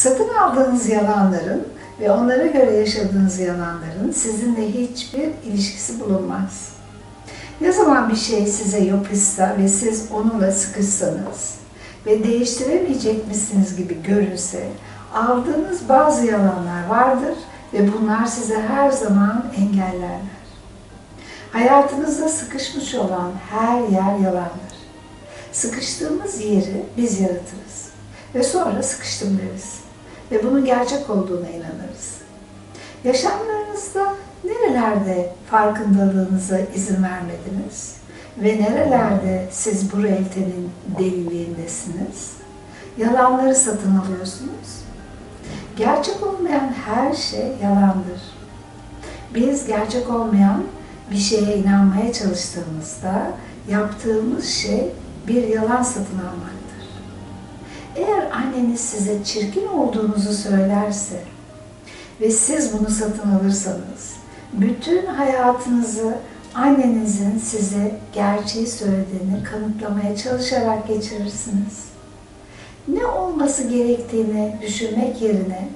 Satın aldığınız yalanların ve onlara göre yaşadığınız yalanların sizinle hiçbir ilişkisi bulunmaz. Ne zaman bir şey size yapışsa ve siz onunla sıkışsanız ve değiştiremeyecekmişsiniz gibi görünse aldığınız bazı yalanlar vardır ve bunlar size her zaman engellerler. Hayatınızda sıkışmış olan her yer yalandır. Sıkıştığımız yeri biz yaratırız ve sonra sıkıştım deriz ve bunun gerçek olduğuna inanırız. Yaşamlarınızda nerelerde farkındalığınıza izin vermediniz ve nerelerde siz bu realitenin deliliğindesiniz? Yalanları satın alıyorsunuz. Gerçek olmayan her şey yalandır. Biz gerçek olmayan bir şeye inanmaya çalıştığımızda yaptığımız şey bir yalan satın almaktır. Eğer anneniz size çirkin olduğunuzu söylerse ve siz bunu satın alırsanız, bütün hayatınızı annenizin size gerçeği söylediğini kanıtlamaya çalışarak geçirirsiniz. Ne olması gerektiğini düşünmek yerine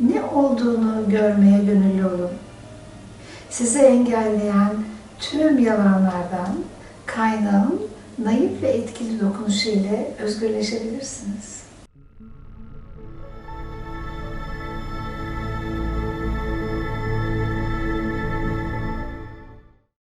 ne olduğunu görmeye gönüllü olun. Sizi engelleyen tüm yalanlardan kaynağın naif ve etkili dokunuşu ile özgürleşebilirsiniz.